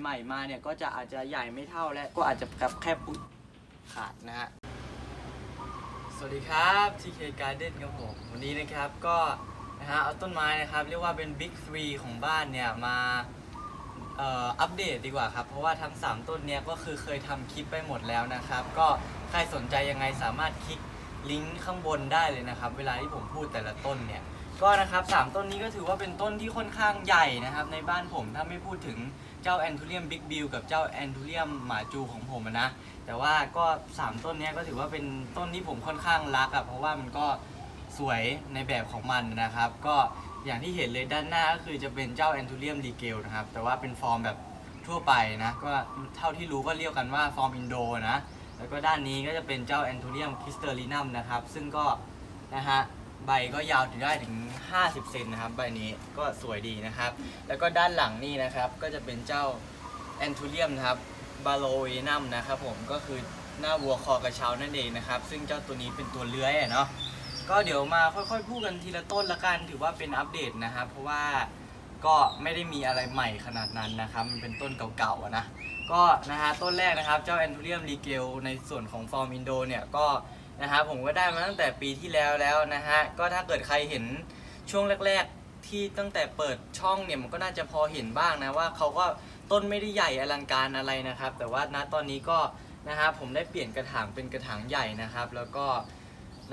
ใหม่ๆมาเนี่ยก็จะอาจจะใหญ่ไม่เท่าและก็อาจจะกับแค่ปุ๊บขาดนะฮะ สวัสดีครับ TK Garden ครับผม วันนี้นะครับก็นะฮะเอาต้นไม้นะครับเรียกว่าเป็น Big 3 ของบ้านเนี่ยมาอัปเดตดีกว่าครับ เพราะว่าทั้ง 3 ต้นเนี่ยก็คือเคยทำคลิปไปหมดแล้วนะครับ ก็ใครสนใจยังไงสามารถคลิกลิงก์ข้างบนได้เลยนะครับ เวลาที่ผมพูดแต่ละต้นเนี่ยก็นะครับสามต้นนี้ก็ถือว่าเป็นต้นที่ค่อนข้างใหญ่นะครับ ในบ้านผมถ้าไม่พูดถึง เจ้าแอนทูเรียมบิ๊กบิลกับเจ้าแอนทูเรียมหมาจูของผมอะนะ แต่ว่าก็สามต้นเนี้ยก็ถือว่าเป็นต้นที่ผมค่อนข้างรักอะเพราะว่ามันก็สวยในแบบของมันนะครับ ก็อย่างที่เห็นเลยด้านหน้าก็คือจะเป็นเจ้าแอนทูเรียมรีเกลนะครับ แต่ว่าเป็นฟอร์มแบบทั่วไปนะ ก็เท่าที่รู้ก็เรียกกันว่าฟอร์มอินโดนะ แล้วก็ด้านนี้ก็จะเป็นเจ้าแอนทูเรียมคริสเตอรินัมนะครับ ซึ่งก็นะฮะ ใบก็ยาวถึงได้ถึง 50 เซนนะครับ ใบนี้ก็สวยดีนะครับ แล้วก็ด้านหลังนี่นะครับ ก็จะเป็นเจ้าแอนทูเรียมนะครับบาโลเอนัมนะครับผมก็คือหน้าวัวคอกระเช้านั่นเองนะครับ ซึ่งเจ้าตัวนี้เป็นตัวเลื้อยอะเนาะก็เดี๋ยวมาค่อยๆพูดกันทีละต้นละกันถือว่าเป็นอัปเดตนะครับ เพราะว่าก็ไม่ได้มีอะไรใหม่ขนาดนั้นนะครับ มันเป็นต้นเก่าๆอะนะก็นะฮะต้นแรกนะครับเจ้าแอนทูเรียมรีเกลในส่วนของฟอร์มอินโดเนี่ยก็ นะฮะผมก็ได้มาตั้งแต่ปีที่แล้วแล้วนะฮะก็ถ้าเกิดใครเห็นช่วงแรก ๆ ที่ตั้งแต่เปิดช่องเนี่ยมันก็น่าจะพอเห็นบ้างนะว่าเขาก็ต้นไม่ได้ใหญ่อลังการอะไรนะครับ แต่ว่าณตอนนี้ก็นะฮะผมได้เปลี่ยนกระถางเป็นกระถางใหญ่นะครับ แล้วก็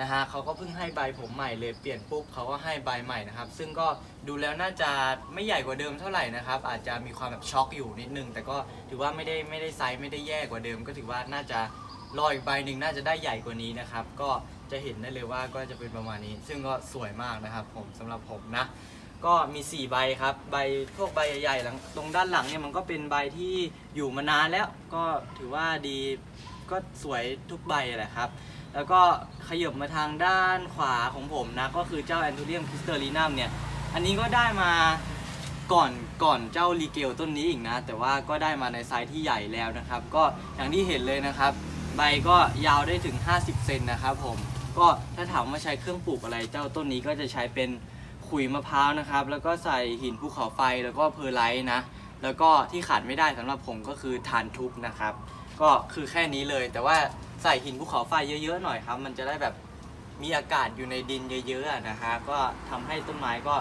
นะฮะเขาก็เพิ่งให้ใบผมใหม่เลยเปลี่ยนปุ๊บเขาก็ให้ใบใหม่นะครับ ซึ่งก็ดูแล้วน่าจะไม่ใหญ่กว่าเดิมเท่าไหร่นะครับ อาจจะมีความแบบช็อกอยู่นิดนึง แต่ก็ถือว่าไม่ได้ไม่ได้ไซส์ไม่ได้แย่กว่าเดิม ก็ถือว่าน่าจะ รออีกใบหนึ่งน่าจะได้ใหญ่กว่านี้นะครับ ก็จะเห็นได้เลยว่าก็จะเป็นประมาณนี้ ซึ่งก็สวยมากนะครับ ผมสำหรับผมนะ ก็มี 4 ใบครับ ใบพวกใบใหญ่ๆหลังตรงด้านหลังเนี่ยมันก็เป็นใบที่อยู่มานานแล้ว ก็ถือว่าดีก็สวยทุกใบแหละครับ แล้วก็ขยับมาทางด้านขวาของผมนะ ก็คือเจ้าแอนทูเรียมคริสเตอรีนัมเนี่ย อันนี้ก็ได้มาก่อนก่อนเจ้ารีเกลต้นนี้อีกนะ แต่ว่าก็ได้มาในไซส์ที่ใหญ่แล้วนะครับ ก็อย่างที่เห็นเลยนะครับ ใบก็ยาวได้ถึง 50 เซนนะครับผม ก็ถ้าถามว่าใช้เครื่องปลูกอะไรเจ้าต้นนี้ก็จะใช้เป็นขุยมะพร้าวนะครับ แล้วก็ใส่หินภูเขาไฟแล้วก็เพอร์ไลท์นะ แล้วก็ที่ขาดไม่ได้สำหรับผมก็คือฐานทุบนะครับ ก็คือแค่นี้เลย แต่ว่าใส่หินภูเขาไฟเยอะๆหน่อยครับ มันจะได้แบบมีอากาศอยู่ในดินเยอะๆนะฮะ ก็ทำให้ต้นไม้ก็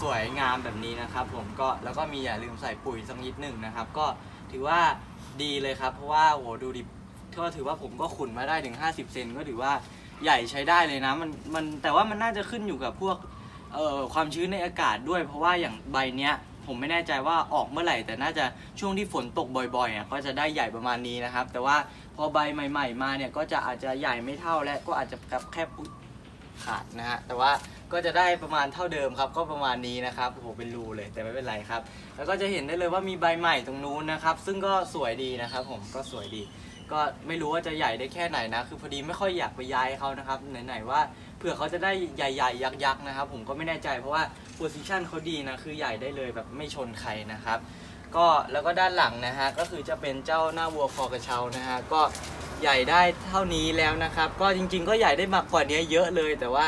สวยงามแบบนี้นะครับ ผมก็แล้วก็มีอย่าลืมใส่ปุ๋ยสักนิดหนึ่งนะครับ ก็ถือว่าดีเลยครับ เพราะว่าโหดูดิ ก็ถือว่าผมก็ขุนมาได้ถึง 50 เซนก็ถือว่าใหญ่ใช้ได้เลยนะมันมันแต่ว่ามันน่าจะขึ้นอยู่กับพวกเอ่อความชื้นในอากาศด้วย เพราะว่าอย่างใบเนี้ยผมไม่แน่ใจว่าออกเมื่อไหร่ แต่น่าจะช่วงที่ฝนตกบ่อยๆอะก็จะได้ใหญ่ประมาณนี้นะครับ แต่ว่าพอใบใหม่ ๆ มาเนี่ยก็จะอาจจะใหญ่ไม่เท่าและก็อาจจะกับแคบขาดนะฮะแต่ว่าก็จะได้ประมาณเท่าเดิมครับ ก็ประมาณนี้นะครับโอ้โหเป็นรูเลยแต่ไม่เป็นไรครับ แล้วก็จะเห็นได้เลยว่ามีใบใหม่ตรงนู้นนะครับ ซึ่งก็สวยดีนะครับผมก็สวยดี ก็ไม่รู้ว่าจะใหญ่ได้แค่ไหนนะ คือพอดีไม่ค่อยอยากไปย้ายเขานะครับไหนๆว่าเผื่อเขาจะได้ใหญ่ๆยักษ์ๆนะครับ ผมก็ไม่แน่ใจเพราะว่าโพซิชันเขาดีนะคือใหญ่ได้เลยแบบไม่ชนใครนะครับ ก็แล้วก็ด้านหลังนะฮะก็คือจะเป็นเจ้าหน้าวัวคอกระเช้านะฮะก็ใหญ่ได้เท่านี้แล้วนะครับ ก็จริง ๆ ก็ใหญ่ได้มากกว่านี้เยอะเลยแต่ว่า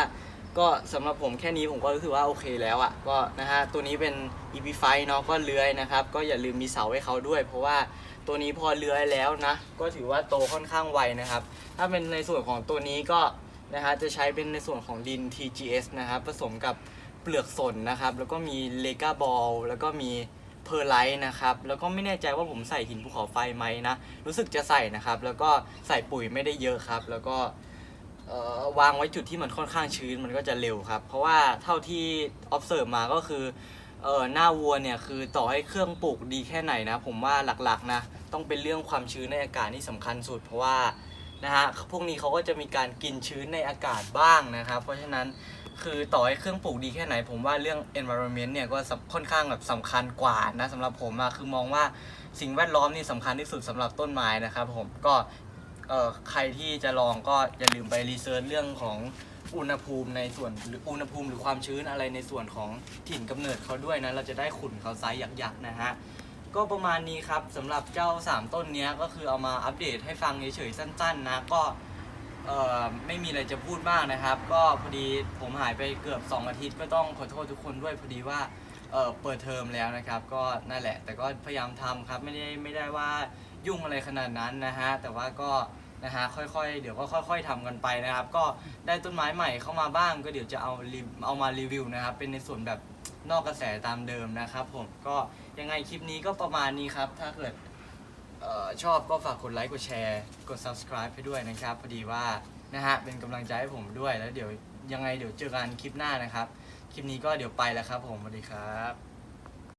ก็สำหรับผมแค่นี้ผมก็รู้สึกว่าโอเคแล้วอะ่ะก็นะฮะตัวนี้เป็น EP ไฟเนาะก็เลื้อยนะครับ ก็อย่าลืมมีเสาให้เขาด้วย เพราะว่าตัวนี้พอเลื้อยแล้วนะ ก็ถือว่าโตค่อนข้างไวนะครับ ถ้าเป็นในส่วนของตัวนี้ก็นะฮะจะใช้เป็นในส่วนของดิน TGS นะครับผสมกับเปลือกสนนะครับ แล้วก็มีเลกาบอลแล้วก็มีเพอร์ไลท์นะครับ แล้วก็ไม่แน่ใจว่าผมใส่หินภูเขาไฟไหมนะ รู้สึกจะใส่นะครับ แล้วก็ใส่ปุ๋ยไม่ได้เยอะครับ แล้วก็ วางไว้จุดที่มันค่อนข้างชื้นมันก็จะเร็วครับ เพราะว่าเท่าที่ observe มาก็คือเออหน้าวัวเนี่ยคือต่อให้เครื่องปลูกดีแค่ไหนนะ ผมว่าหลักๆนะต้องเป็นเรื่องความชื้นในอากาศนี่สำคัญสุด เพราะว่านะฮะพวกนี้เขาก็จะมีการกินชื้นในอากาศบ้างนะครับ เพราะฉะนั้นคือต่อให้เครื่องปลูกดีแค่ไหน ผมว่าเรื่อง environment เนี่ยก็ค่อนข้างแบบสำคัญกว่านะสำหรับผมอะคือมองว่าสิ่งแวดล้อมนี่สำคัญที่สุดสำหรับต้นไม้นะครับผมก็ เออใครที่จะลองก็อย่าลืมไปรีเสิร์ชเรื่องของอุณหภูมิในส่วนหรืออุณหภูมิหรือความชื้นอะไรในส่วนของถิ่นกำเนิดเขาด้วยนะเราจะได้ขุนเขาไซส์ยักษ์ๆนะฮะก็ประมาณนี้ครับสำหรับเจ้า 3 ต้นเนี้ยก็คือเอามาอัปเดตให้ฟังเฉยๆสั้น ๆ นะก็เอ่อไม่มีอะไรจะพูดมากนะครับ ก็พอดีผมหายไปเกือบ 2 อาทิตย์ก็ต้องขอโทษทุกคนด้วยพอดีว่า เอ่อเปิดเทอมแล้วนะครับ ก็นั่นแหละ แต่ก็พยายามทำครับไม่ได้ไม่ได้ว่ายุ่งอะไรขนาดนั้นนะฮะแต่ว่าก็นะฮะค่อยๆ เดี๋ยวก็ค่อย ๆทำกันไปนะครับ ก็ได้ต้นไม้ใหม่เข้ามาบ้าง ก็เดี๋ยวจะเอารีเอามารีวิวนะครับ เป็นในส่วนแบบนอกกระแสตามเดิมนะครับ ผมก็ยังไงคลิปนี้ก็ประมาณนี้ครับ ถ้าเกิดเอ่อชอบก็ฝากกดไลค์กดแชร์กด subscribe ให้ด้วยนะครับ พอดีว่านะฮะเป็นกำลังใจให้ผมด้วยแล้วเดี๋ยวยังไงเดี๋ยวเจอกันคลิปหน้านะครับ คลิปนี้ก็เดี๋ยวไปแล้วครับผมสวัสดีครับ